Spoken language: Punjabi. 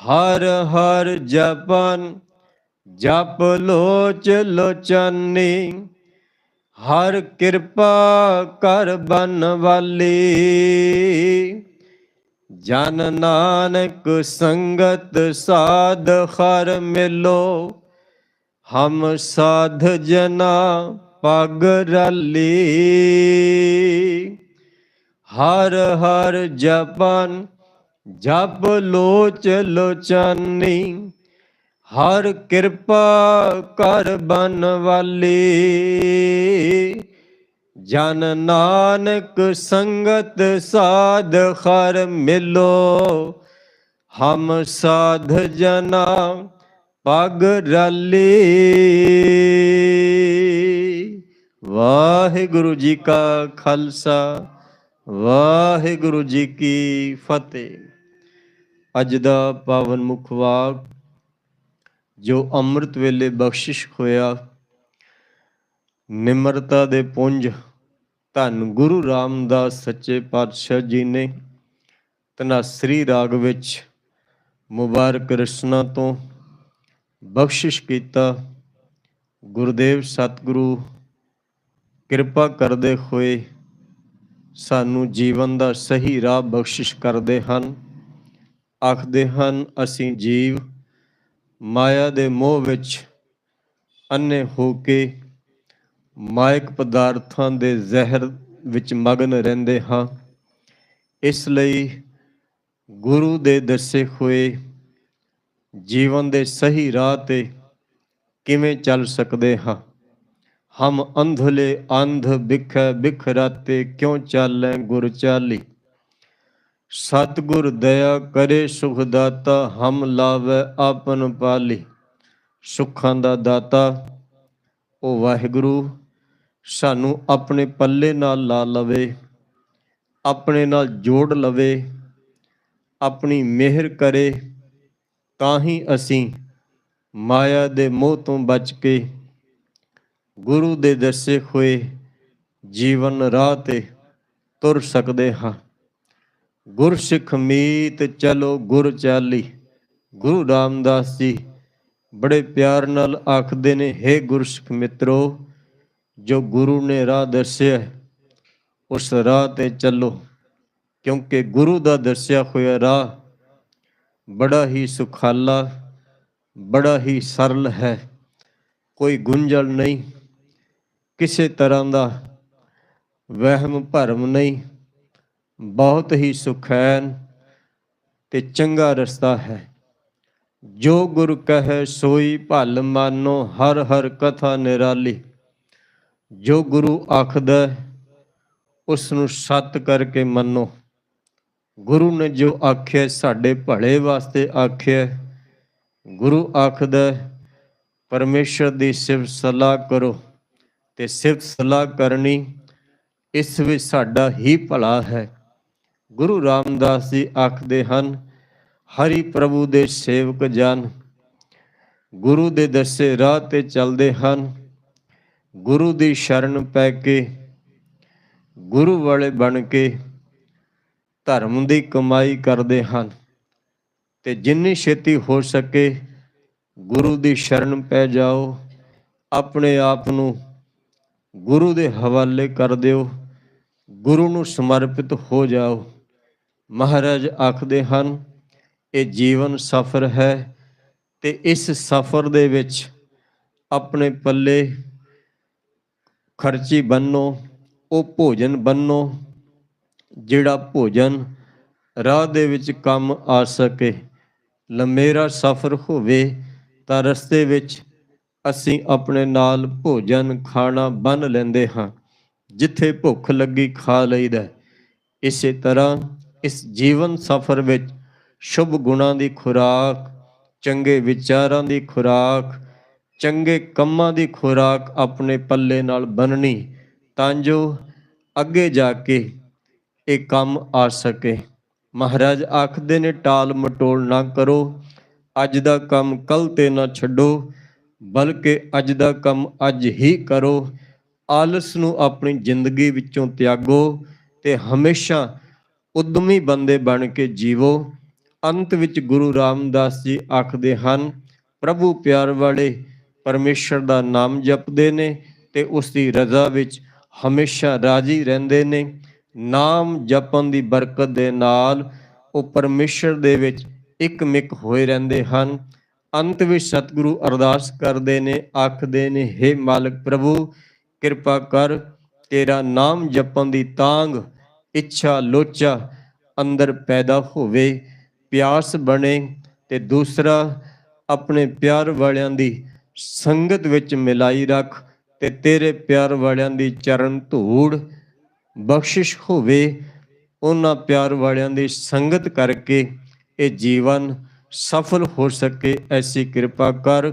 ਹਰ ਹਰ ਜਪਨ, ਜਪ ਲੋਚ ਲੋਚਨੀ, ਹਰ ਕਿਰਪਾ ਕਰ ਬਨ ਵਾਲੀ। ਜਨ ਨਾਨਕ ਸੰਗਤ ਸਾਧ ਹਰ ਮਿਲੋ, ਹਮ ਸਾਧ ਜਨਾ ਪਗ ਰਲੀ। ਹਰ ਹਰ ਜਪਨ ਜਪ ਲੋਚ ਲੋਚਨੀ, ਹਰ ਕਿਰਪਾ ਕਰ ਬਨ ਵਾਲੀ। ਜਨ ਨਾਨਕ ਸੰਗਤ ਸਾਧ ਖਰ ਮਿਲੋ, ਹਮ ਸਾਧ ਜਨਾ ਪਗ ਰਲੀ। ਵਾਹਿਗੁਰੂ ਜੀ ਕਾ ਖਾਲਸਾ, ਵਾਹਿਗੁਰੂ ਜੀ ਕੀ ਫਤਿਹ। ਅੱਜ ਦਾ ਪਾਵਨ ਮੁਖ ਵਾਕ, ਜੋ ਅੰਮ੍ਰਿਤ ਵੇਲੇ ਬਖਸ਼ਿਸ਼ ਹੋਇਆ, ਨਿਮਰਤਾ ਦੇ ਪੁੰਜ ਧੰਨ ਗੁਰੂ ਰਾਮਦਾਸ ਸੱਚੇ ਪਾਤਸ਼ਾਹ ਜੀ ਨੇ ਤਨਾਸਰੀ ਰਾਗ ਵਿੱਚ ਮੁਬਾਰਕ ਰਸਨਾ ਤੋਂ ਬਖਸ਼ਿਸ਼ ਕੀਤਾ। ਗੁਰਦੇਵ ਸਤਿਗੁਰੂ, ਕਿਰਪਾ ਕਰਦੇ ਹੋਏ ਸਾਨੂੰ ਜੀਵਨ ਦਾ ਸਹੀ ਰਾਹ ਬਖਸ਼ਿਸ਼ ਕਰਦੇ ਹਨ। ਆਖਦੇ ਹਨ, ਅਸੀਂ ਜੀਵ ਮਾਇਆ ਦੇ ਮੋਹ ਵਿੱਚ ਅੰਨੇ ਹੋ ਕੇ ਮਾਇਕ ਪਦਾਰਥਾਂ ਦੇ ਜ਼ਹਿਰ ਵਿੱਚ ਮਗਨ ਰਹਿੰਦੇ ਹਾਂ। ਇਸ ਲਈ ਗੁਰੂ ਦੇ ਦੱਸੇ ਹੋਏ ਜੀਵਨ ਦੇ ਸਹੀ ਰਾਹ ਤੇ ਕਿਵੇਂ ਚੱਲ ਸਕਦੇ ਹਾਂ? ਹਮ ਅੰਧਲੇ ਅੰਧ ਬਿਖੈ ਬਿਖਰਾਤੇ ਕਿਉਂ ਚਾਲੈ ਗੁਰ ਚਾਲੀ? ਸਤਿਗੁਰ ਦਇਆ ਕਰੇ, ਸੁਖ ਦਾਤਾ ਹਮ ਲਾਵੇ ਆਪਨ ਪਾਲੀ। ਸੁੱਖਾਂ ਦਾ ਦਾਤਾ, ਉਹ ਵਾਹਿਗੁਰੂ, ਸਾਨੂੰ ਆਪਣੇ ਪੱਲੇ ਨਾਲ ਲਾ ਲਵੇ, ਆਪਣੇ ਨਾਲ ਜੋੜ ਲਵੇ, ਆਪਣੀ ਮਿਹਰ ਕਰੇ, ਤਾਂ ਹੀ ਅਸੀਂ ਮਾਇਆ ਦੇ ਮੋਹ ਤੋਂ ਬਚ ਕੇ ਗੁਰੂ ਦੇ ਦੱਸੇ ਹੋਏ ਜੀਵਨ ਰਾਹ ਤੇ ਤੁਰ ਸਕਦੇ ਹਾਂ। ਗੁਰ ਸਿੱਖ ਮੀਤ ਚਲੋ ਗੁਰ ਚਾਲੀ, ਗੁਰੂ ਰਾਮਦਾਸ ਜੀ ਬੜੇ ਪਿਆਰ ਨਾਲ ਆਖਦੇ ਨੇ हे ਗੁਰਸਿੱਖ ਮਿੱਤਰੋ, ਜੋ ਗੁਰੂ ਨੇ ਰਾਹ ਦੱਸਿਆ ਉਸ ਰਾਹ ਤੇ ਚੱਲੋ। ਕਿਉਂਕਿ ਗੁਰੂ ਦਾ ਦੱਸਿਆ ਹੋਇਆ ਰਾਹ ਬੜਾ ਹੀ ਸੁਖਾਲਾ, ਬੜਾ ਹੀ ਸਰਲ ਹੈ। ਕੋਈ ਗੁੰਝਲ ਨਹੀਂ, ਕਿਸੇ ਤਰ੍ਹਾਂ ਦਾ ਵਹਿਮ ਭਰਮ ਨਹੀਂ। ਬਹੁਤ ਹੀ ਸੁਖੈਨ ਤੇ ਚੰਗਾ ਰਸਤਾ ਹੈ। ਜੋ ਗੁਰ ਕਹੈ ਸੋਈ ਭਲ ਮਾਨੋ ਹਰ ਹਰ ਕਥਾ ਨਿਰਾਲੀ। ਜੋ ਗੁਰੂ ਆਖਦਾ ਹੈ, ਉਸ ਨੂੰ ਸਤ ਕਰਕੇ ਮੰਨੋ। ਗੁਰੂ ਨੇ ਜੋ ਆਖਿਆ ਸਾਡੇ ਭਲੇ ਵਾਸਤੇ ਆਖਿਆ। ਗੁਰੂ ਆਖਦਾ ਹੈ, ਪਰਮੇਸ਼ਰ ਦੀ ਸਿਫਤ ਸਲਾਹ ਕਰੋ ਤੇ ਸਿਫਤ ਸਲਾਹ ਕਰਨੀ ਇਸ ਵਿੱਚ ਸਾਡਾ ਹੀ ਭਲਾ ਹੈ। ਗੁਰੂ ਰਾਮਦਾਸ ਜੀ ਆਖਦੇ ਹਨ, ਹਰੀ ਪ੍ਰਭੂ ਦੇ ਸੇਵਕ ਜਨ, ਗੁਰੂ ਦੇ ਦੱਸੇ ਰਾਹ ਤੇ ਚੱਲਦੇ ਹਨ, ਗੁਰੂ ਦੀ ਸ਼ਰਨ ਪੈ ਕੇ, ਗੁਰੂ ਵਾਲੇ ਬਣ ਕੇ ਧਰਮ ਦੀ ਕਮਾਈ ਕਰਦੇ ਹਨ। ਤੇ ਜਿੰਨੀ ਛੇਤੀ ਹੋ ਸਕੇ ਗੁਰੂ ਦੀ ਸ਼ਰਨ ਪੈ ਜਾਓ, ਆਪਣੇ ਆਪ ਨੂੰ ਗੁਰੂ ਦੇ ਹਵਾਲੇ ਕਰ ਦਿਓ, ਗੁਰੂ ਨੂੰ ਸਮਰਪਿਤ ਹੋ ਜਾਓ। ਮਹਾਰਾਜ ਆਖਦੇ ਹਨ, ਇਹ ਜੀਵਨ ਸਫਰ ਹੈ ਤੇ ਇਸ ਸਫਰ ਦੇ ਵਿੱਚ ਆਪਣੇ ਪੱਲੇ ਖਰਚੀ ਬੰਨੋ, ਉਹ ਭੋਜਨ ਬੰਨੋ, ਜਿਹੜਾ ਭੋਜਨ ਰਾਹ ਦੇ ਵਿੱਚ ਕੰਮ ਆ ਸਕੇ, ਲੰਮੇਰਾ ਸਫ਼ਰ ਹੋਵੇ ਤਾਂ ਰਸਤੇ ਵਿੱਚ ਅਸੀਂ ਆਪਣੇ ਨਾਲ ਭੋਜਨ ਖਾਣਾ ਬੰਨ ਲੈਂਦੇ ਹਾਂ, ਜਿੱਥੇ ਭੁੱਖ ਲੱਗੀ ਖਾ ਲਈਦਾ ਹੈ। ਇਸੇ ਤਰ੍ਹਾਂ ਇਸ ਜੀਵਨ ਸਫ਼ਰ ਵਿੱਚ ਸ਼ੁਭ ਗੁਣਾਂ ਦੀ ਖੁਰਾਕ, ਚੰਗੇ ਵਿਚਾਰਾਂ ਦੀ ਖੁਰਾਕ, ਚੰਗੇ ਕੰਮਾਂ ਦੀ ਖੁਰਾਕ ਆਪਣੇ ਪੱਲੇ ਨਾਲ ਬੰਨਣੀ ਤਾਂ ਜੋ ਅੱਗੇ ਜਾ ਕੇ ਇਹ ਕੰਮ ਆ ਸਕੇ। ਮਹਾਰਾਜ ਆਖਦੇ ਨੇ, ਟਾਲ ਮਟੋਲ ਨਾ ਕਰੋ, ਅੱਜ ਦਾ ਕੰਮ ਕੱਲ ਤੇ ਨਾ ਛੱਡੋ, ਬਲਕਿ ਅੱਜ ਦਾ ਕੰਮ ਅੱਜ ਹੀ ਕਰੋ। ਆਲਸ ਨੂੰ ਆਪਣੀ ਜ਼ਿੰਦਗੀ ਵਿੱਚੋਂ ਤਿਆਗੋ ਤੇ ਹਮੇਸ਼ਾ ਉਦਮੀ ਬੰਦੇ ਬਣ ਕੇ ਜੀਵੋ। ਅੰਤ ਵਿੱਚ ਗੁਰੂ ਰਾਮਦਾਸ ਜੀ ਆਖਦੇ ਹਨ, ਪ੍ਰਭੂ ਪਿਆਰ ਵਾਲੇ ਪਰਮੇਸ਼ਰ ਦਾ ਨਾਮ ਜਪਦੇ ਨੇ ਤੇ ਉਸ ਦੀ ਰਜ਼ਾ ਵਿੱਚ ਹਮੇਸ਼ਾ ਰਾਜੀ ਰਹਿੰਦੇ ਨੇ। ਨਾਮ ਜਪਣ ਦੀ ਬਰਕਤ ਦੇ ਨਾਲ ਉਹ ਪਰਮੇਸ਼ਰ ਦੇ ਵਿੱਚ ਇੱਕ ਇੱਕਮਿਕ ਹੋਏ ਰਹਿੰਦੇ ਹਨ। ਅੰਤ ਵਿੱਚ ਸਤਿਗੁਰੂ ਅਰਦਾਸ ਕਰਦੇ ਨੇ, ਆਖਦੇ ਨੇ हे ਮਾਲਕ ਪ੍ਰਭੂ, ਕਿਰਪਾ ਕਰ, ਤੇਰਾ ਨਾਮ ਜਪਣ ਦੀ ਤਾਂਗ ਇੱਛਾ ਲੋਚਾ ਅੰਦਰ ਪੈਦਾ ਹੋਵੇ, ਪਿਆਸ ਬਣੇ ਤੇ ਦੂਸਰਾ ਆਪਣੇ ਪਿਆਰ ਵਾਲਿਆਂ ਦੀ ਸੰਗਤ ਵਿੱਚ ਮਿਲਾਈ ਰੱਖ ਤੇ ਤੇਰੇ ਪਿਆਰ ਵਾਲਿਆਂ ਦੀ ਚਰਨ ਧੂੜ ਬਖਸ਼ਿਸ਼ ਹੋਵੇ, ਉਹਨਾਂ ਪਿਆਰ ਵਾਲਿਆਂ ਦੀ ਸੰਗਤ ਕਰਕੇ ਇਹ ਜੀਵਨ ਸਫਲ ਹੋ ਸਕੇ, ਐਸੀ ਕਿਰਪਾ ਕਰ।